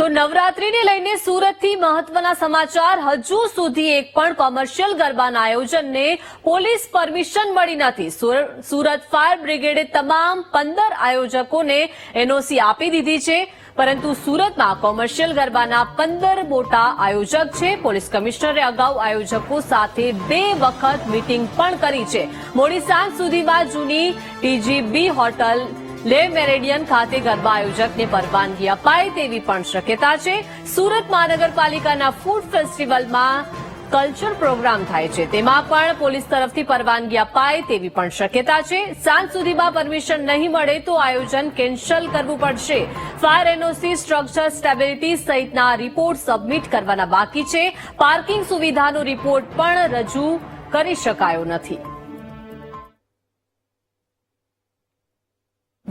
તો નવરાત્રીને લઈને સુરતથી મહત્વના સમાચાર. હજુ સુધી એક પણ કોમર્શિયલ ગરબાના આયોજનને પોલીસ પરમિશન મળી નથી. સુર- સુરત ફાયર બ્રિગેડે તમામ પંદર આયોજકોને એનઓસી આપી દીધી છે. પરંતુ સુરતમાં કોમર્શિયલ ગરબાના પંદર મોટા આયોજક છે. પોલીસ કમિશનરે અગાઉ આયોજકો સાથે બે વખત મીટિંગ પણ કરી છે. મોડી સાંજ સુધીમાં જૂની ટીજીબી હોટલ લે મેરેડિયન ખાતે ગરબા આયોજકને પરવાનગી અપાય તેવી પણ શક્યતા છે. સુરત મહાનગરપાલિકાના ફૂડ ફેસ્ટિવલમાં કલ્ચર પ્રોગ્રામ થાય છે. તેમાં પણ પોલીસ તરફથી પરવાનગી અપાય તેવી પણ શક્યતા છે. સાંજ સુધીમાં પરમિશન નહીં મળે તો આયોજન કેન્સલ કરવું પડશે. ફાયર એનઓસી સ્ટ્રક્ચર સ્ટેબિલિટી સહિતના રિપોર્ટ સબમિટ કરવાના બાકી છે. પાર્કિંગ સુવિધાનો રિપોર્ટ પણ રજૂ કરી શકાયો નથી.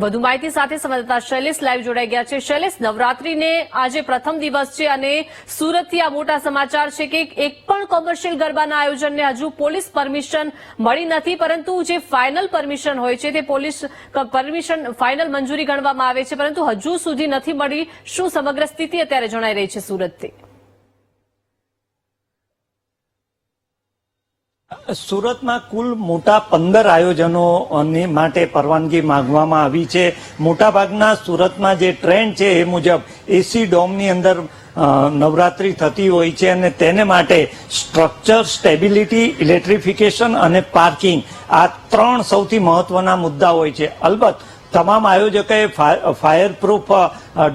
વધુ માહિતી સાથે સંવાદદાતા શૈલેષ લાઈવ જોડાઈ ગયા છે. શૈલેષ, નવરાત્રીને આજે પ્રથમ દિવસ છે અને સુરતથી આ મોટા સમાચાર છે કે એક પણ કોમર્શિયલ ગરબાના આયોજનને હજુ પોલીસ પરમિશન મળી નથી, પરંતુ જે ફાઇનલ પરમિશન હોય છે તે પોલીસ પરમિશન ફાઇનલ મંજૂરી ગણવામાં આવે છે, પરંતુ હજુ સુધી નથી મળી. શું સમગ્ર સ્થિતિ અત્યારે જણાઈ રહી છે સુરતથી? સુરતમાં કુલ મોટા પંદર આયોજનો માટે પરવાનગી માંગવામાં આવી છે. મોટાભાગના સુરતમાં જે ટ્રેન્ડ છે એ મુજબ એસી ડોમની અંદર નવરાત્રી થતી હોય છે અને તેને માટે સ્ટ્રક્ચર, સ્ટેબિલિટી, ઇલેક્ટ્રિફિકેશન અને પાર્કિંગ આ ત્રણ સૌથી મહત્વના મુદ્દા હોય છે. અલબત્ત તમામ આયોજકોએ ફાયર પ્રૂફ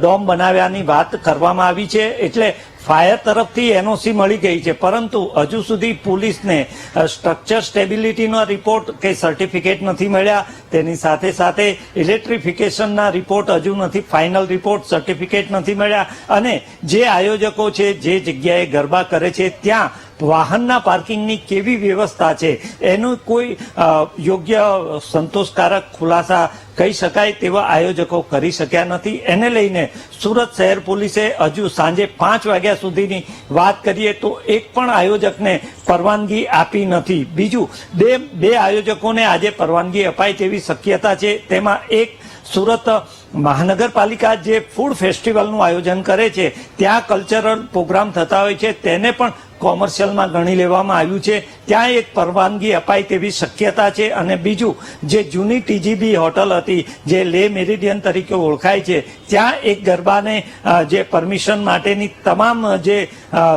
ડોમ બનાવ્યાની વાત કરવામાં આવી છે. એટલે ફાયર તરફથી એનઓસી મળી ગઈ છે. પરંતુ હજુ સુધી પોલીસને સ્ટ્રક્ચર સ્ટેબિલિટીનો રિપોર્ટ કે સર્ટિફિકેટ નથી મળ્યા. તેની સાથે સાથે ઇલેક્ટ્રિફિકેશનના રિપોર્ટ હજુ નથી, ફાઇનલ રિપોર્ટ, સર્ટિફિકેટ નથી મળ્યા. અને જે આયોજકો છે, જે જગ્યાએ ગરબા કરે છે, ત્યાં વાહનના પાર્કિંગની કેવી વ્યવસ્થા છે? એનું કોઈ યોગ્ય સંતોષકારક ખુલાસા કહી શકાય તેવા આયોજકો કરી શક્યા નથી. એને લઈને સુરત શહેર પોલીસે હજુ સાંજે પાંચ વાગ્યા સુધીની વાત કરીએ તો એક પણ આયોજકને પરવાનગી આપી નથી. બીજું, બે બે આયોજકોને આજે પરવાનગી અપાય તેવી શક્યતા છે. તેમાં એક સુરત મહાનગરપાલિકા જે ફૂડ ફેસ્ટિવલનું આયોજન કરે છે, ત્યાં કલ્ચરલ પ્રોગ્રામ થતા હોય છે, તેને પણ કોમર્શિયલમાં ગણી લેવામાં આવ્યું છે. ત્યાં એક પરવાનગી અપાય તેવી શક્યતા છે અને બીજું, જે જૂની ટીજીબી હોટલ હતી, જે લે મેરિડિયન તરીકે ઓળખાય છે, ત્યાં એક ગરબાને જે પરમિશન માટેની તમામ, જે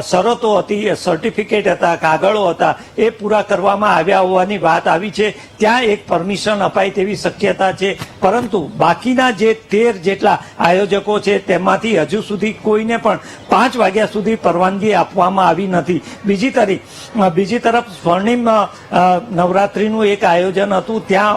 શરતો હતી સર્ટિફિકેટ હતા, કાગળો હતા, એ પૂરા કરવામાં આવ્યા હોવાની વાત આવી છે. ત્યાં એક પરમિશન અપાય તેવી શક્યતા છે. પરંતુ બાકીના જે તેર જેટલા આયોજકો છે, તેમાંથી હજુ સુધી કોઈને પણ પાંચ વાગ્યા સુધી પરવાનગી આપવામાં આવી નથી. બીજી તરી બીજી તરફ સ્વર્ણિમ અ, એક આયોજન હતું. ત્યાં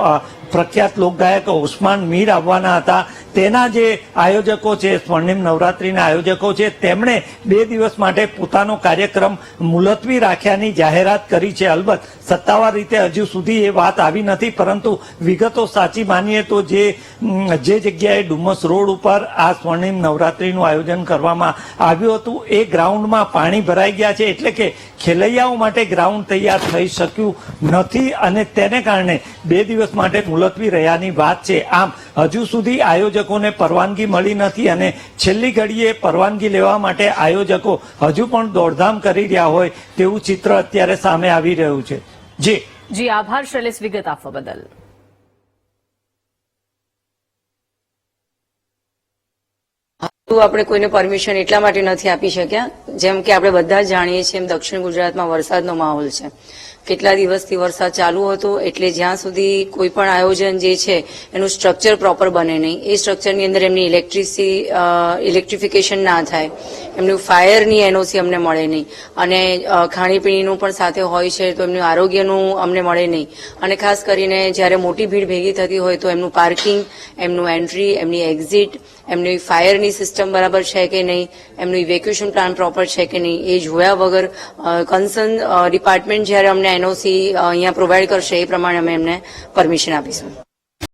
પ્રખ્યાત લોકગાયક ઉસ્માન મીર આવવાના હતા. તેના જે આયોજકો છે સ્વર્ણિમ નવરાત્રીના આયોજકો છે, તેમણે બે દિવસ માટે પોતાનો કાર્યક્રમ મુલતવી રાખ્યાની જાહેરાત કરી છે. અલબત્ત, સત્તાવાર રીતે હજુ સુધી એ વાત આવી નથી, પરંતુ વિગતો સાચી માનીએ તો જે જે જગ્યાએ ડુમસ રોડ ઉપર આ સ્વર્ણિમ નવરાત્રીનું આયોજન કરવામાં આવ્યું હતું, એ ગ્રાઉન્ડમાં પાણી ભરાઈ ગયા છે. એટલે કે ખેલૈયાઓ માટે ગ્રાઉન્ડ તૈયાર થઈ શક્યું નથી અને તેને કારણે બે દિવસ માટે મુલતવી રહ્યાની વાત છે. આમ, હજુ સુધી આયોજકોને પરવાનગી મળી નથી અને છેલ્લી ઘડીએ પરવાનગી લેવા માટે આયોજકો હજુ પણ દોડધામ કરી રહ્યા હોય તેવું ચિત્ર અત્યારે સામે આવી રહ્યું છે. જી. જી, આભાર, શૈલેષ વિગત આપવા બદલ. આપણે કોઈને પરમિશન એટલા માટે નથી આપી શક્યા. જેમ કે આપણે બધા જાણીએ છીએ એમ દક્ષિણ ગુજરાતમાં વરસાદનો માહોલ છે. કેટલા દિવસથી વરસાદ ચાલુ હતો એટલે જ્યાં સુધી કોઈ પણ આયોજન જે છે એનું સ્ટ્રક્ચર પ્રોપર બને નહીં. એ સ્ટ્રક્ચરની અંદર એમની ઇલેક્ટ્રિસી ઇલેક્ટ્રિફિકેશન ના થાય. એમનું ફાયરની એનઓસી અમને મળે નહીં. અને ખાણીપીણીનું પણ સાથે હોય છે તો એમનું આરોગ્યનું અમને મળે નહીં. અને ખાસ કરીને જ્યારે મોટી ભીડ ભેગી થતી હોય તો એમનું પાર્કિંગ એમનું એન્ટ્રી એમની એક્ઝિટ એમની ફાયરની સિસ્ટમ બરાબર છે કે નહીં, એમનું ઇવેક્યુએશન પ્લાન પ્રોપર છે કે નહીં, એ જોયા વગર કન્સર્ન ડિપાર્ટમેન્ટ જ્યારે અમને એનઓસી અહીંયા પ્રોવાઈડ કરશે એ પ્રમાણે અમે એમને પરમિશન આપીશું.